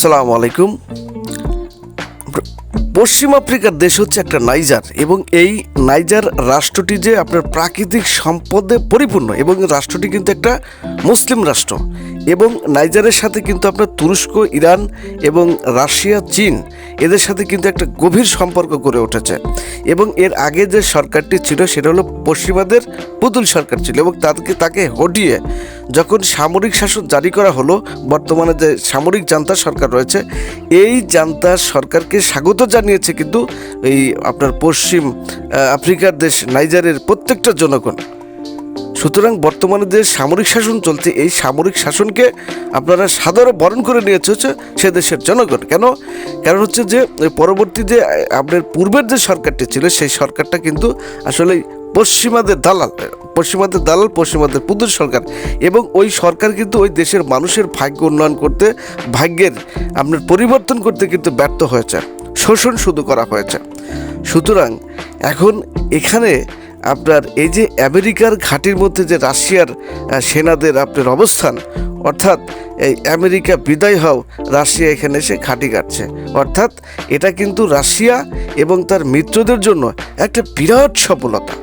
আসসালামু আলাইকুম। পশ্চিম আফ্রিকার দেশ হচ্ছে একটা নাইজার এবং এই নাইজার রাষ্ট্রটি যে আপনার প্রাকৃতিক সম্পদে পরিপূর্ণ এবং রাষ্ট্রটি কিন্তু একটা মুসলিম রাষ্ট্র। এবং নাইজারের সাথে কিন্তু আপনার তুরস্ক, ইরান এবং রাশিয়া, চীন এদের সাথে কিন্তু একটা গভীর সম্পর্ক গড়ে উঠেছে। এবং এর আগে যে সরকারটি ছিল সেটা হলো পশ্চিমাদের পুতুল সরকার ছিল এবং তাদেরকে তাকে হটিয়ে যখন সামরিক শাসন জারি করা হলো, বর্তমানে যে সামরিক জান্তা সরকার রয়েছে, এই জান্তা সরকারকে স্বাগত জানিয়েছে কিন্তু এই আপনার পশ্চিম আফ্রিকার দেশ নাইজারের প্রত্যেকটা জনগণ। সুতরাং বর্তমানে যে সামরিক শাসন চলছে, এই সামরিক শাসনকে আপনারা সাদরে বরণ করে নিয়েছে হচ্ছে সে দেশের জনগণ। কেন? কারণ হচ্ছে যে, পরবর্তী যে, আপনার পূর্বের যে সরকারটি ছিল, সেই সরকারটা কিন্তু আসলে পশ্চিমাদের দালাল পশ্চিমাদের দালাল, পশ্চিমাদের পুতুল সরকার। এবং ওই সরকার কিন্তু ওই দেশের মানুষের ভাগ্য উন্নয়ন করতে, ভাগ্যের আপনার পরিবর্তন করতে কিন্তু ব্যর্থ হয়েছে। শোষণ শুধু করা হয়েছে। সুতরাং এখন এখানে আপনার এই যে আমেরিকার ঘাঁটির মধ্যে যে রাশিয়ার সেনাদের আপনার অবস্থান, অর্থাৎ এই আমেরিকা বিদায় হও, রাশিয়া এখানে এসে ঘাঁটি কাটছে। অর্থাৎ এটা কিন্তু রাশিয়া এবং তার মিত্রদের জন্য একটা বিরাট সফলতা।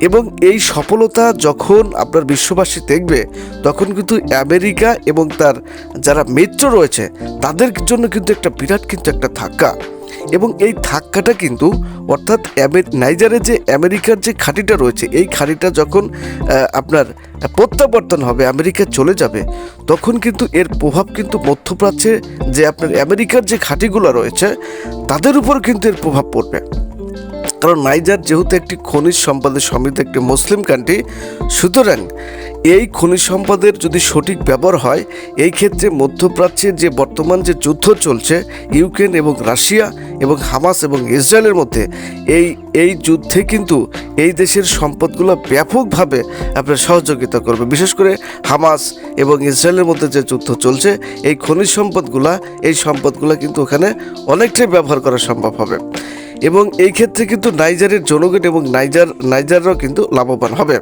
এবং এই সফলতা যখন আপনার বিশ্ববাসী দেখবে, তখন কিন্তু আমেরিকা এবং তার যারা মিত্র রয়েছে, তাদের জন্য কিন্তু একটা বিরাট কিন্তু একটা ধাক্কা। এবং এই ধাক্কাটা কিন্তু অর্থাৎ নাইজারের নাইজারে যে আমেরিকার যে খাঁটিটা রয়েছে, এই খাঁটিটা যখন আপনার প্রত্যাবর্তন হবে, আমেরিকা চলে যাবে, তখন কিন্তু এর প্রভাব কিন্তু মধ্যপ্রাচ্যে যে আপনার আমেরিকার যে খাঁটিগুলো রয়েছে, তাদের উপর কিন্তু এর প্রভাব পড়বে। কারণ নাইজার যেহেতু একটি খনিজ সম্পদের সমৃদ্ধ একটি মুসলিম কান্ট্রি সুতরাং এই খনিজ সম্পদের যদি সঠিক ব্যবহার হয়, এই ক্ষেত্রে মধ্যপ্রাচ্যের যে বর্তমান যে যুদ্ধ চলছে, ইউক্রেন এবং রাশিয়া এবং হামাস এবং ইসরায়েলের মধ্যে, এই এই যুদ্ধে কিন্তু এই দেশের সম্পদগুলো ব্যাপকভাবে আপনার সহযোগিতা করবে। বিশেষ করে হামাস এবং ইসরায়েলের মধ্যে যে যুদ্ধ চলছে, এই খনিজ সম্পদগুলা, এই সম্পদগুলো কিন্তু ওখানে অনেকটাই ব্যবহার করা সম্ভব হবে। এবং এই ক্ষেত্রে কিন্তু নাইজারের জনগণ এবং নাইজার, নাইজাররাও কিন্তু লাভবান হবে।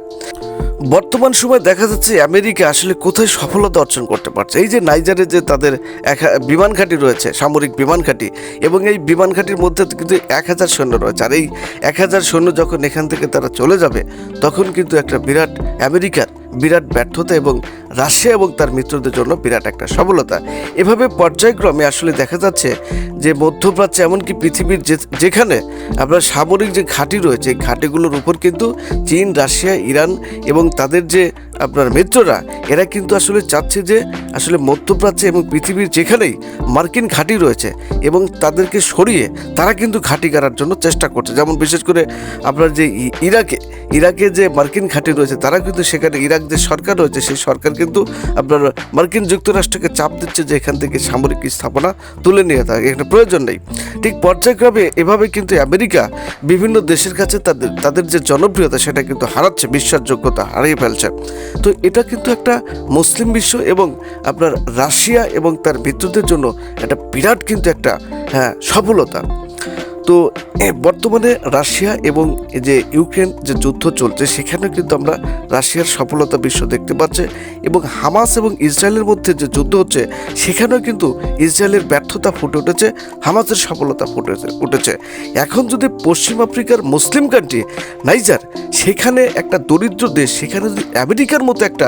বর্তমান সময় দেখা যাচ্ছে আমেরিকা আসলে কোথায় সফলতা অর্জন করতে পারছে। এই যে নাইজারে যে তাদের এক বিমান ঘাঁটি রয়েছে, সামরিক বিমান ঘাঁটি, এবং এই বিমান ঘাঁটির মধ্যে কিন্তু এক হাজার সৈন্য রয়েছে। আর এই এক হাজার সৈন্য যখন এখান থেকে তারা চলে যাবে, তখন কিন্তু একটা বিরাট আমেরিকার বিরাট ব্যর্থতা এবং রাশিয়া এবং তার মিত্রদের জন্য বিরাট একটা সফলতা। এভাবে পর্যায়ক্রমে আসলে দেখা যাচ্ছে যে মধ্যপ্রাচ্যে এমনকি পৃথিবীর যেখানে আপনার সামরিক যে ঘাঁটি রয়েছে ঘাঁটিগুলোর উপর কিন্তু চীন, রাশিয়া, ইরান এবং তাদের যে আপনার মিত্ররা, এরা কিন্তু আসলে চাচ্ছে যে আসলে মধ্যপ্রাচ্যে এবং পৃথিবীর যেখানেই মার্কিন ঘাঁটি রয়েছে এবং তাদেরকে সরিয়ে তারা কিন্তু ঘাঁটি গাড়ার জন্য চেষ্টা করছে। যেমন বিশেষ করে আপনার যে ইরাকে ইরাকে যে মার্কিন ঘাঁটি রয়েছে, তারা কিন্তু সেখানে ইরাক যে সরকার রয়েছে, সেই সরকার কিন্তু আপনার মার্কিন যুক্তরাষ্ট্রকে চাপ দিচ্ছে যে এখান থেকে সামরিক স্থাপনা তুলে নিয়ে থাকে এখানে প্রয়োজন নেই। ঠিক পর্যায়ক্রমে এভাবে কিন্তু আমেরিকা বিভিন্ন দেশের কাছে তাদের তাদের যে জনপ্রিয়তা, সেটা কিন্তু হারাচ্ছে, বিশ্বাসযোগ্যতা হারিয়ে ফেলছে। তো এটা কিন্তু একটা মুসলিম বিশ্ব এবং আপনার রাশিয়া এবং তার মিত্রদের জন্য একটা বিরাট কিন্তু একটা হ্যাঁ সফলতা। তো বর্তমানে রাশিয়া এবং যে ইউক্রেন যে যুদ্ধ চলছে সেখানে কিন্তু আমরা রাশিয়ার সফলতা বিশ্ব দেখতে পাচ্ছে এবং হামাস এবং ইসরায়েলের মধ্যে যে যুদ্ধ হচ্ছে, সেখানেও কিন্তু ইসরায়েলের ব্যর্থতা ফুটে উঠেছে, হামাসের সফলতা ফুটে উঠেছে এখন যদি পশ্চিম আফ্রিকার মুসলিম কান্ট্রি নাইজার, সেখানে একটা দরিদ্র দেশ, সেখানে যদি আমেরিকার মতো একটা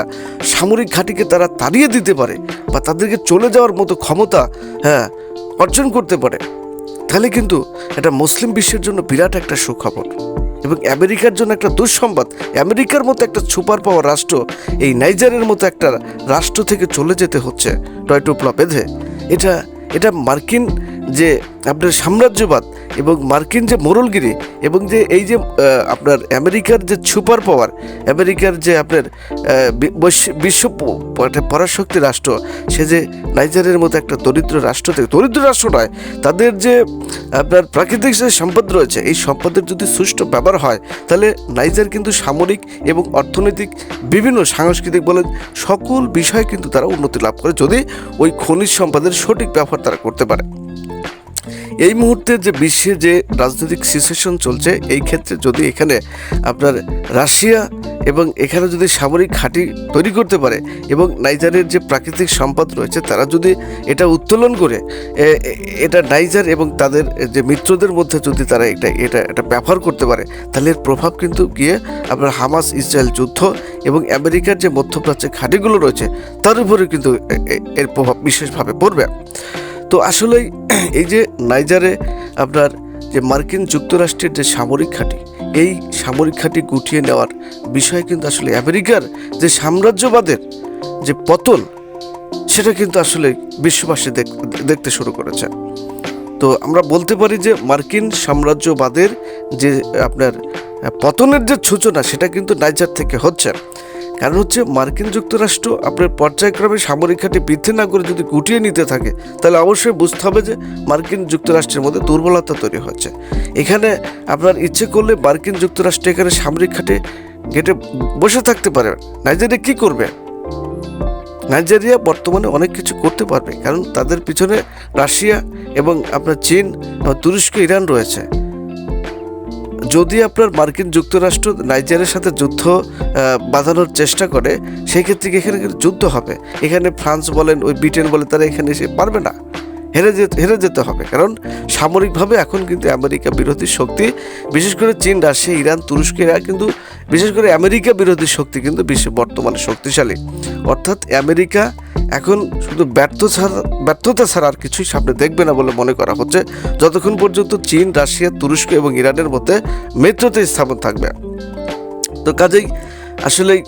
সামরিক ঘাঁটিকে তারা তাড়িয়ে দিতে পারে বা তাদেরকে চলে যাওয়ার মতো ক্ষমতা হ্যাঁ অর্জন করতে পারে তাহলে কিন্তু এটা মুসলিম বিশ্বের জন্য বিরাট একটা সুখবর এবং আমেরিকার জন্য একটা দুঃসংবাদ। আমেরিকার মতো একটা সুপার পাওয়ার রাষ্ট্র, এই নাইজারের মতো একটা রাষ্ট্র থেকে চলে যেতে হচ্ছে। টয় টুপলা বেঁধে। এটা এটা মার্কিন যে আপনার সাম্রাজ্যবাদ এবং মার্কিন যে মোরলগিরি এবং যে এই যে আপনার আমেরিকার যে সুপার পাওয়ার, আমেরিকার যে আপনার বৈশ্ব- পরাশক্তি রাষ্ট্র, সে যে নাইজারের মতো একটা দরিদ্র রাষ্ট্র থেকে, দরিদ্র রাষ্ট্র নয়, তাদের যে আপনার প্রাকৃতিক যে সম্পদ রয়েছে, এই সম্পদের যদি সুষ্ঠু ব্যবহার হয়, তাহলে নাইজার কিন্তু সামরিক এবং অর্থনৈতিক বিভিন্ন সাংস্কৃতিক বলেন, সকল বিষয়ে কিন্তু তারা উন্নতি লাভ করে যদি ওই খনিজ সম্পদের সঠিক ব্যবহার তারা করতে পারে। এই মুহূর্তে যে বিশ্বে যে রাজনৈতিক সিচুয়েশন চলছে, এই ক্ষেত্রে যদি এখানে আপনার রাশিয়া এবং এখানে যদি সামরিক ঘাঁটি তৈরি করতে পারে এবং নাইজারের যে প্রাকৃতিক সম্পদ রয়েছে, তারা যদি এটা উত্তোলন করে এটা নাইজার এবং তাদের যে মিত্রদের মধ্যে যদি তারা এটা এটা এটা ব্যবহার করতে পারে, তাহলে এর প্রভাব কিন্তু গিয়ে আপনার হামাস ইসরায়েল যুদ্ধ এবং আমেরিকার যে মধ্যপ্রাচ্যের ঘাঁটিগুলো রয়েছে, তার উপরে কিন্তু এর প্রভাব বিশেষভাবে পড়বে। তো আসলেই এই যে নাইজারে আপনার যে মার্কিন যুক্তরাষ্ট্রের যে সামরিক ঘাঁটি, এই সামরিক ঘাঁটি গুটিয়ে নেওয়ার বিষয় কিন্তু আসলে আমেরিকার যে সাম্রাজ্যবাদের যে পতন, সেটা কিন্তু আসলে বিশ্ববাসী দেখ- দেখতে শুরু করেছে। তো আমরা বলতে পারি যে মার্কিন সাম্রাজ্যবাদের যে আপনার পতনের যে সূচনা, সেটা কিন্তু নাইজার থেকে হচ্ছে। কারণ হচ্ছে মার্কিন যুক্তরাষ্ট্র আপনার পর্যায়ক্রমে সামরিক ঘাঁটি বৃদ্ধি না করে যদি গুটিয়ে নিতে থাকে, তাহলে অবশ্যই বুঝতে হবে যে মার্কিন যুক্তরাষ্ট্রের মধ্যে দুর্বলতা তৈরি হচ্ছে। এখানে আপনার ইচ্ছে করলে মার্কিন যুক্তরাষ্ট্র এখানে সামরিক ঘাটে গেটে বসে থাকতে পারে। নাইজেরিয়া কী করবে? নাইজেরিয়া বর্তমানে অনেক কিছু করতে পারবে, কারণ তাদের পিছনে রাশিয়া এবং আপনার চীন তুরস্ক, ইরান রয়েছে। যদি আপনার মার্কিন যুক্তরাষ্ট্র নাইজারের সাথে যুদ্ধ বাঁধানোর চেষ্টা করে সেই ক্ষেত্রে কি এখানে যুদ্ধ হবে? এখানে ফ্রান্স বলেন, ওই ব্রিটেন বলে তারা এখানে এসে পারবে না। হেরে যেতে হেরে যেতে হবে। কারণ সামরিকভাবে এখন কিন্তু আমেরিকা বিরোধী শক্তি, বিশেষ করে চীন, রাশিয়া, ইরান তুরস্ক এরা কিন্তু, বিশেষ করে আমেরিকা বিরোধী শক্তি কিন্তু বিশ্বে বর্তমানে শক্তিশালী। অর্থাৎ আমেরিকা এখন শুধু ব্যর্থ ছাড়া, ব্যর্থতা ছাড়া আর কিছুই সামনে দেখবে না বলে মনে করা হচ্ছে। যতক্ষণ পর্যন্ত চীন, রাশিয়া, তুরস্ক এবং ইরানের মধ্যে মিত্রতা স্থাপন থাকবে। তো কাজেই আসলে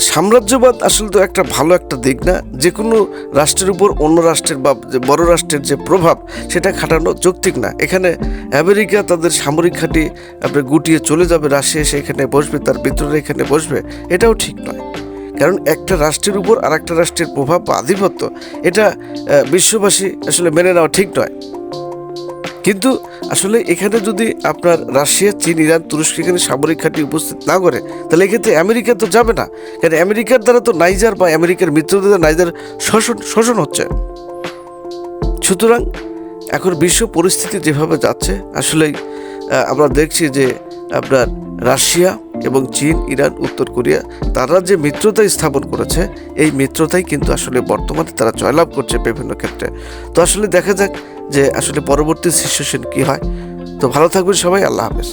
সাম্রাজ্যবাদ আসলে তো একটা ভালো একটা দিক না। যে কোনো রাষ্ট্রের উপর অন্য রাষ্ট্রের বা যে বড় রাষ্ট্রের যে প্রভাব, সেটা খাটানো যৌক্তিক না। এখানে আমেরিকা তাদের সামরিক ঘাঁটি আপনার গুটিয়ে চলে যাবে। রাশিয়া এসে এখানে বসবে, তার বিদ্রোহ এখানে বসবে, এটাও ঠিক নয়। কারণ একটা রাষ্ট্রের উপর আর একটা রাষ্ট্রের প্রভাব বা আধিপত্য এটা বিশ্ববাসী আসলে মেনে নেওয়া ঠিক নয়। কিন্তু আসলে এখানে যদি আপনার রাশিয়া চীন ইরান তুরস্ক এখানে সামরিক ঘাঁটি উপস্থিত না করে তাহলে এক্ষেত্রে আমেরিকা তো যাবে না। কারণ আমেরিকার দ্বারা তো নাইজার বা আমেরিকার মিত্রদের নাইজার শোষণ শোষণ হচ্ছে। সুতরাং এখন বিশ্ব পরিস্থিতি যেভাবে যাচ্ছে আসলেই আহ, আমরা দেখছি যে আপনার রাশিয়া এবং চীন, ইরান, উত্তর কোরিয়া তারা যে মিত্রতা স্থাপন করেছে, এই মিত্রতাই কিন্তু আসলে বর্তমানে তারা জয়লাভ করছে বিভিন্ন ক্ষেত্রে। তো আসলে দেখা যাক যে আসলে পরবর্তী সিচুয়েশন কি হয়। তো ভালো থাকবেন সবাই, আল্লাহ হাফেজ।